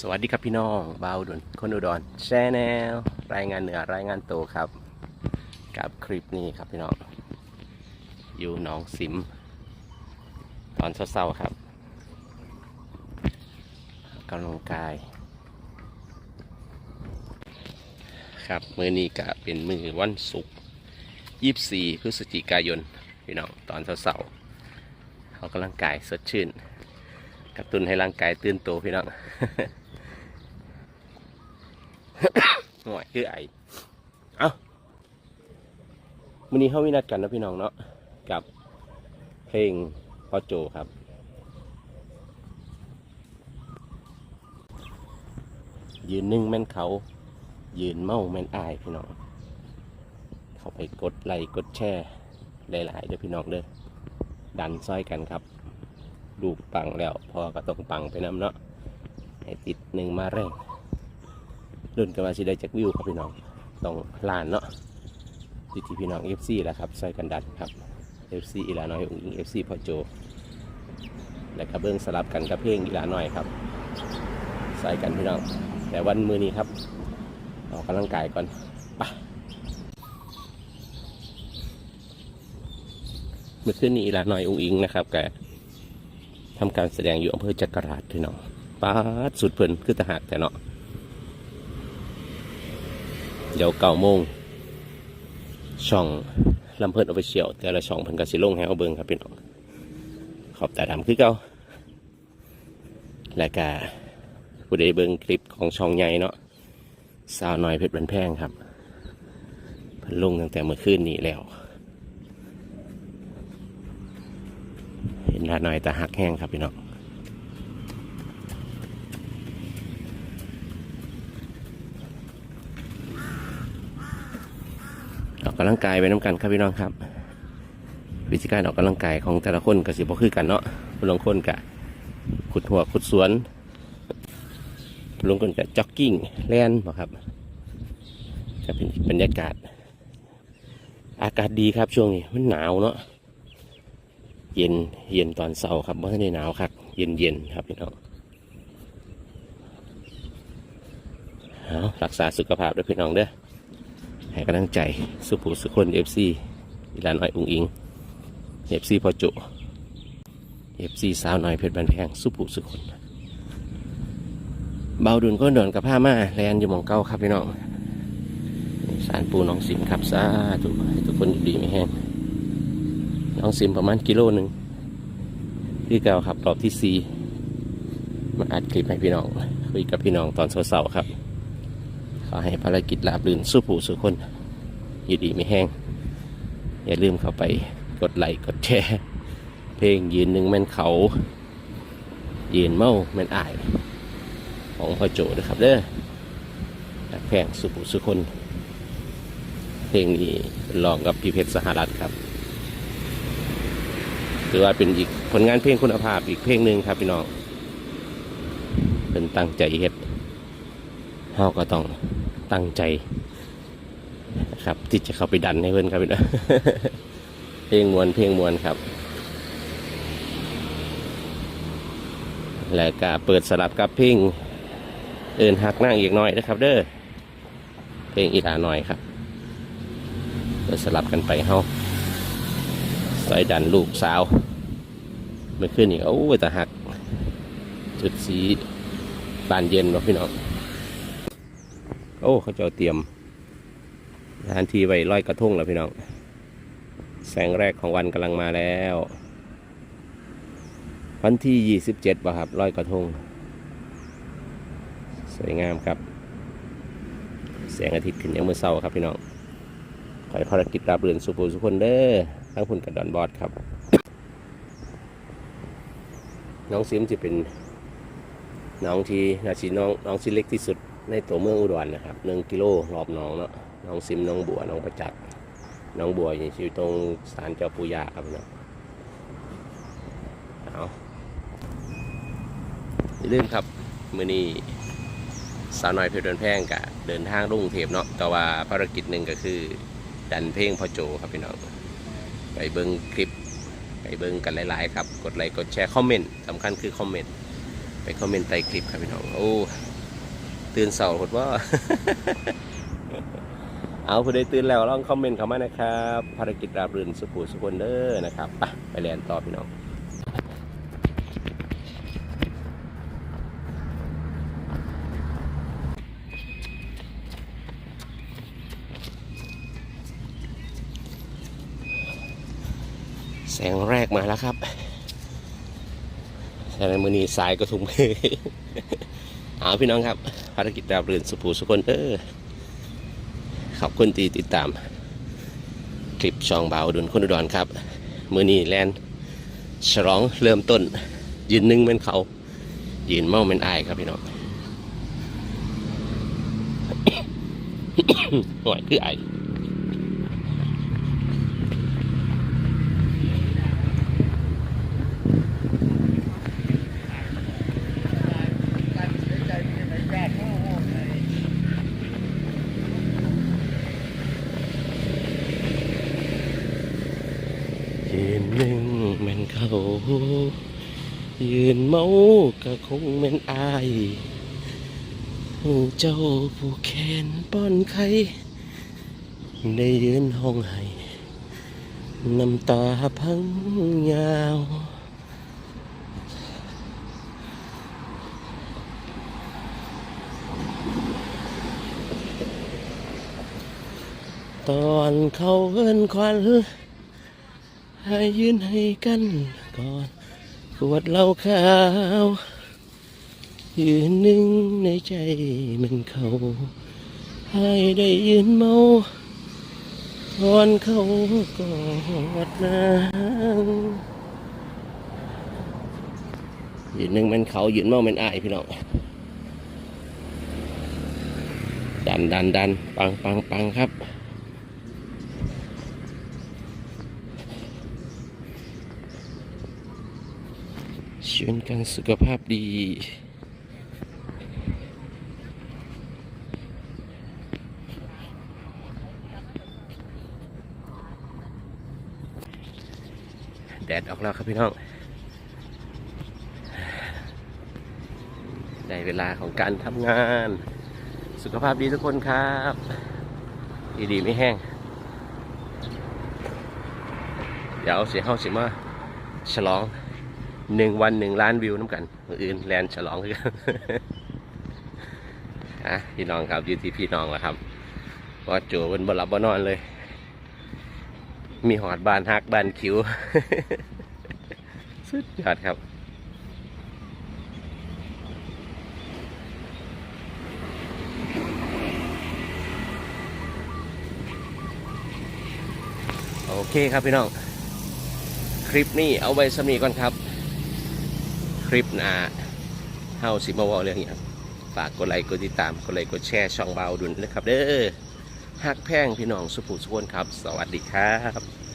สวัสดีครับพี่น้องบาวอุนคนอุดรแชนแนลรายงานเหนือรายงานโตครับกับคลิปนี้ครับพี่น้องอยู่หนองสิม ตอนเช้าๆครับกำลังกาย ครับมือนี้ก็เป็นมือวันศุกร์24พฤศจิกายนพี่น้องตอนเช้าๆเขากำลังกายสดชื่นกระตุ้นให้ร่างกายตื่นตัวพี่น้อง หน่ยคือไอเอ้าวันนี้เขามีนัดกันนะพี่น้องเนาะกับเพลงพ่อโจครับยืนนึ่งแม่นเขา ยืนเมาแม่นอายพี่น้อง เขาไปกดไลค์กดแชร์หลายๆเด้อพี่น้องเด้อดันซ้อยกันครับลูกปังแล้วพอก็ต้องปังไปน้ำเนาะให้ติดหนึ่งมาแรง รุ่นกันว่าสิได้จากวิวครับพี่น้องต้องลานเนาะติดที่พี่น้อง FC แหล้วครับซอยกันดันครับ FC อีลาน้อยอุ้งอิง FC พอโจ และกระเบื้องสลับกันกับเพลงอีลาน้อยครับใส่กันพี่น้อง แต่วันมือนี้ครับออกกำลังกายก่อนไปเมื่อคืนนี้อีลาน้อยอุ้งอิงนะครับแกทำการแสดงอยู่อำเภอจักราชพี่น้องป้าดสุดเพลินคือตะหักแต่เนาะ เดี๋ยวเก้าโมงช่องลำเพิ่นเอาไปเชียวแต่ละช่องเพิ่นก็สิลงให้เอาเบิ่งครับพี่น้องขอบตาดำคือเก่าและก็ผู้ใดเบิ่งคลิปของช่องใหญ่เนาะสาวน้อยเพชรบันแพงครับเพิ่นลงตั้งแต่เมื่อคืนนี้แล้ว เห็นลาน้อยตาหักแห้งครับพี่น้อง กกำลังกายไปน้ำกันครับพี่น้องครับ วิธีการออกกำลังกายของแต่ละคนก็สิบ่คือกันเนาะบางคนกะขุดหัวขุดสวนบางคนกะจ็อกกิ้งแล่นบ่ครับจะเป็นบรรยากาศ อากาศดีครับช่วงนี้มันหนาวเนาะเย็นเย็นตอนเช้าครับไม่ได้หนาวครับ เย็นเย็นครับพี่น้องเอารักษาสุขภาพด้วยพี่น้องเด้อ ให้กำลังใจสุภูสุคนเอฟซีอีลานอ้อยอุงอิงเอฟซีพอจุเอฟซีสาวน้อยเพชรบันแพงสุภูสุคนเบาดุนก็เดินกับผ้ามาแลนอยู่หมองเก้าครับพี่น้องสารปูน้องสิงครับซาทุกทุกคนอยู่ดีไม่แห้งน้องซิมประมาณกิโลหนึ่งที่เก่าครับรอบที่สี่มาอัดคลิปให้พี่น้องคุยกับพี่น้องตอนเสาร์ๆครับ ให้ภารกิจราบรื่นสู้ผู้สู้คน อยู่ดีไม่แห้ง อย่าลืมเข้าไปกดไลค์กดแชร์ เพลงยืนหนึ่งแม่นเขา ยืนเมาแม่นอาย ของพ่อโจนะครับเด้อแพงสุผู้สุคน เพลงนี้ลองกับพี่เพชรสหรัฐครับถือว่าเป็นอีกผลงานเพลงคุณภาพอีกเพลงหนึ่งครับพี่น้อง เป็นตั้งใจเฮ็ดเฮาก็ต้อง ตั้งใจนะครับที่จะเข้าไปดันให้เพื่อนครับพี่น้องเพลงมวนเพลงมวนครับ และก็เปิดสลับกับเพลงเอินหักนั่งอีกหน่อยนะครับ เด้อเพลงอีหลาหน่อยครับเปิดสลับกันไปเฮาใส่ดันลูกสาวเมื่อคืนนี่โอ้แต่หักจุดสีบานเย็นเนาะพี่น้อง อ้เขาจะเตรียมสถานที่ไว้ลอยกระทงแล้วพี่น้อง แสงแรกของวันกำลังมาแล้ว วันที่ยี่สิบเจ็ดป่ะครับลอยกระทง สวยงามครับ แสงอาทิตย์ขึ้นยังเมื่อเช้าครับพี่น้องขอให้ภารกิจราบรื่นสุภูสุคนเด้อทั้งคุณกับดอนบอสครับ น้องซิมจะเป็นน้องที่นาชีน้องน้องที่เล็กที่สุด ในตัวเมืองอุดรนะครับหนึ่งกิโลรอบน้องเนาะน้องซิมน้องบัวน้องประจักษ์น้องบัวอยู่ตรงศาลเจ้าปู่ย่าครับเนาะเอาอย่าลืมครับมือนี้สาวน้อยเพชรเดินแพงกะเดินทางรุ่งเทพเนาะแต่ว่าภารกิจหนึ่งก็คือดันเพลงพ่อโจครับพี่น้องไปเบิ้งคลิปไปเบิ้งกันหลายๆครับ กดไลค์กดแชร์คอมเมนต์สำคัญคือคอมเมนต์ไปคอมเมนต์ใต้คลิปครับพี่น้องโอ้ ตื่นเสาร์หดว่าเอาผู้ใดตื่นแล้วลองคอมเมนต์เข้ามานะครับภารกิจราบรื่นสุขุสุคนเด้อนะครับไปไปเรียนต่อพี่น้องแสงแรกมาแล้วครับแต่ในมือนีสายก็ทุ่มเอาพี่น้องครับ ภารกิจดาวเรือนสุภูสุคนเออขอบคุณตีติดตาม คลิปช่องเบาดุนคนอุดรครับ มือนี้แลนฉลองเริ่มต้น ยืนนึ่งเป็นเขา ยืนเมาเป็นอายครับพี่น้องห่วยคือไอ ยืนหนึ่งแม่น เขายืนเมาก็คงแม่นอายเจ้าผู้แขนป้อนไข่ได้ยืนห้องให้น้ำตาพังยาวตอนเขาเอินควัน ให้ยืนให้กันก่อนขวดเหล้าขาว ยืนหนึ่งในใจมันเขา ให้ได้ยืนเมาทอนเขากอดนางยืนหนึ่งมันเขายืนเมามันอายพี่น้องดันดันดันปังปังปังครับ ชวนกันสุขภาพดี แดดออกแล้วครับพี่น้อง ได้เวลาของการทำงาน สุขภาพดีทุกคนครับ ดีๆไม่แห้ง เดี๋ยวเสียห้าสิมาฉลอง หนึ่งวันหนึ่งล้านวิวน้ำกันอื่นแลนฉลองกันอะพี่น้องครับอยู่ที่พี่น้องแล้วครับว่าโจบนบนหลับบนนอนเลย มีหอดบานฮักบานคิ้ว สุดยอดครับโอเคครับพี่น้อง คลิปนี้เอาไว้สำนีก่อนครับ คลิปหน้าเฮาสิมาว่าเรื่องอย่างฝากกดไลค์กดติดตามกดไลค์กดแชร์ช่องเบาดุนนะครับเด้อฮักแพงพี่น้องสุภูสุวนครับ สวัสดีครับ